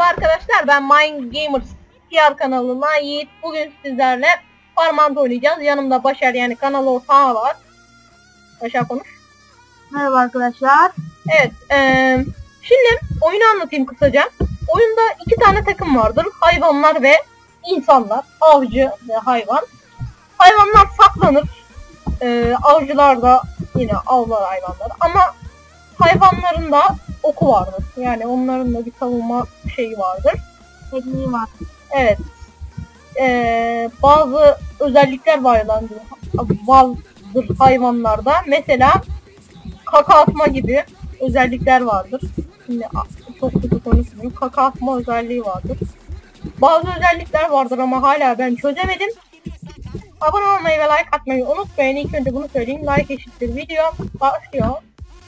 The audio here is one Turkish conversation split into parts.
Merhaba arkadaşlar ben Mind Gamers PR kanalına Yiğit. Bugün sizlerle Farmant oynayacağız. Yanımda Başar yani kanal ortağı var. Başar konuş. Merhaba arkadaşlar. Evet eee, şimdi oyunu anlatayım kısaca. Oyunda iki tane takım vardır. Hayvanlar ve insanlar. Avcı ve hayvan. Hayvanlar saklanır. Eee, avcılar da yine avlar hayvanları. Ama hayvanların da oku vardır. Yani onların da bir savunma şeyi vardır. Tekniği var. Evet. Ee, bazı özellikler vardır, vardır hayvanlarda. Mesela kaka atma gibi özellikler vardır. Şimdi çok kötü konuşmayayım. Kaka atma özelliği vardır. Bazı özellikler vardır ama hala ben çözemedim. Abone olmayı ve like atmayı unutmayın. İlk önce bunu söyleyeyim. Like eşittir video. Başlıyor.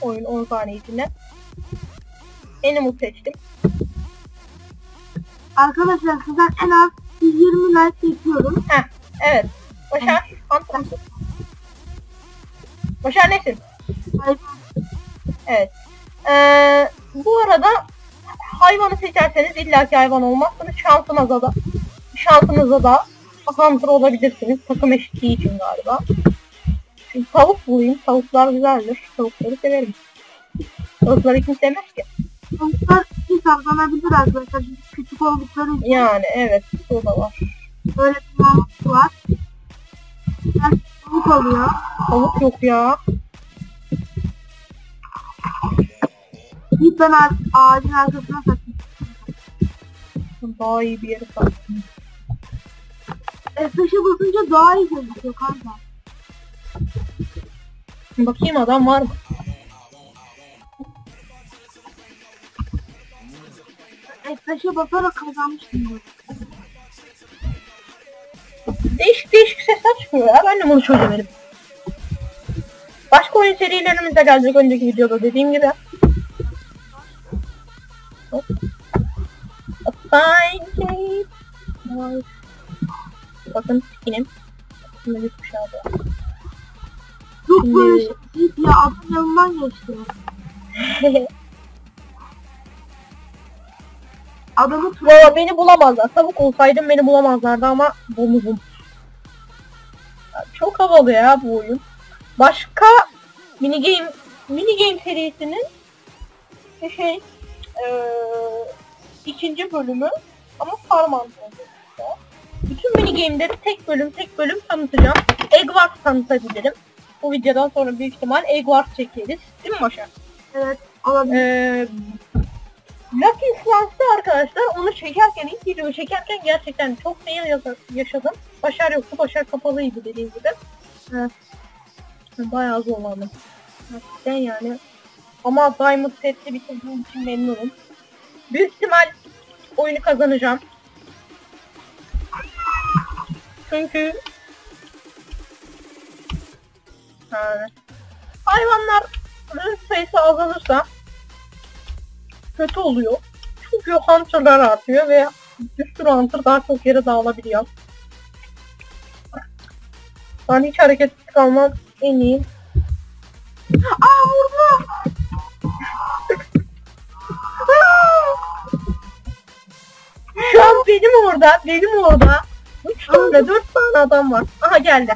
Oyun 10 saniye içinde. Animal seçtim. Arkadaşlar sizden en az 120 like bekliyorum. Heh, evet. Başar, antrenör. Başar nesin? Hayvan Evet. Ee, bu arada hayvanı seçerseniz illaki hayvan olmazsınız. Şansınıza da şansınıza da hunter olabilirsiniz. Takım eşitliği için galiba. Şimdi tavuk bulayım. Tavuklar güzeldir. Tavukları severim. Tavukları kim sevmez ki? Tavuklar iyi saklanabilir arkadaşlar. Küçük oldukları için Yani evet. O da var. bir mantığı var. Biraz tavuk oluyor. Tavuk yok ya. Ağaç, ağacın arkasına saklayayım. Daha iyi bir yere sattım. F5'e basınca daha iyi gözüküyor kanka. Bakayım adam var mı? F5'e basarak kazanmıştım. Değişik değişik sesler çıkıyor ya. Ben de bunu çözemedim. Başka oyun serilerimiz de gelecek önceki videoda dediğim gibi. Bakın skinim. Şimdi bir da. Yok Şimdi- böyle şey ya adım yanından geçti. Adamı Valla beni bulamazlar. Tavuk olsaydım beni bulamazlardı ama domuzum. Ya Çok havalı ya bu oyun. Başka mini game mini game serisinin bir şey eee, ikinci bölümü ama Farmant. Bütün mini game'leri tek bölüm tek bölüm tanıtacağım. Egg Wars tanıtabilirim. Bu videodan sonra büyük ihtimal Egg Wars çekeriz. Değil mi Başar? evet olabilir. Ee, Lucky Swans'ta arkadaşlar onu çekerken ilk videoyu çekerken gerçekten çok fail yaşadım. Başar yoktu, başar kapalıydı dediğim gibi. Evet. Bayağı zorlandım. Gerçekten yani. Ama Diamond setli bitirdiğim için memnunum. Büyük ihtimal oyunu kazanacağım. Çünkü yani, hayvanların sayısı azalırsa kötü oluyor. Çünkü hunter'lar artıyor ve bir sürü hunter daha çok yere dağılabiliyor. Ben hiç hareketsiz kalmam en iyi. Aa vurdu. Şu an benim orada, benim orada. 3 tane, 4 tane adam var. Aha geldi.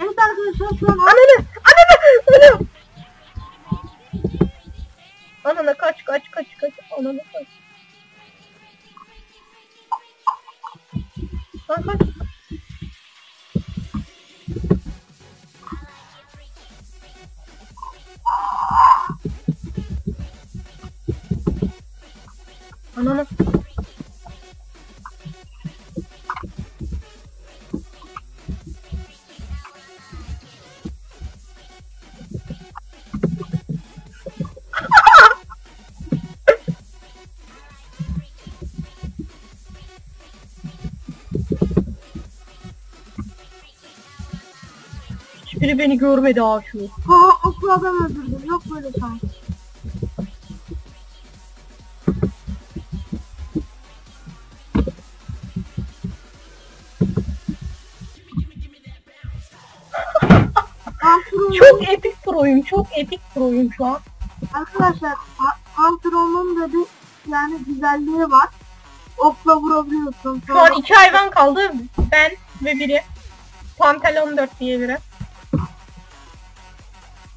Evet arkadaşlar şu an Ananı, ananı, ölüyorum. Ananı kaç, kaç, kaç, kaç. Ananı kaç. Lan kaç. Hiçbiri beni görmedi aşığı. ha okul adam öldürdüm. Yok böyle. Hunter Çok epik proyum, çok epik proyum şu an. Arkadaşlar Hunter da bir yani güzelliği var. okla vurabiliyorsun. Şu an iki hayvan kaldı. Ben ve biri. Pantelon 4 diye biri.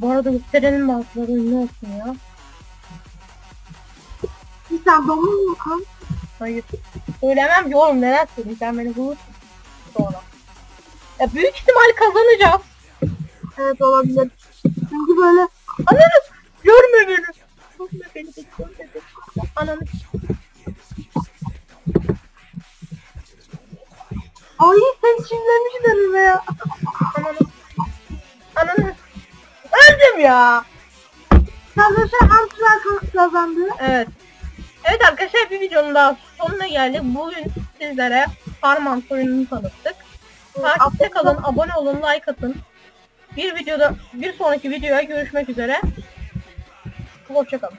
Bu arada gösterenin bazıları ünlü olsun ya. Sen domuz mu kan? Hayır. Söylemem ki oğlum neden söyleyeyim sen beni bulursun. Sonra. Ya büyük ihtimal kazanacağız. Evet olabilir. Çünkü böyle Ananı görme beni. Görme beni de görme beni. Ananı. ay sen çimlemişler ya. Ya. Arkadaşlar Amsterdam kazandı. Evet. Evet arkadaşlar bir videonun daha sonuna geldik. Bugün sizlere Farman oyununu tanıttık. Takipte kalın, abone olun, like atın. Bir videoda, bir sonraki videoya görüşmek üzere. Hoşçakalın.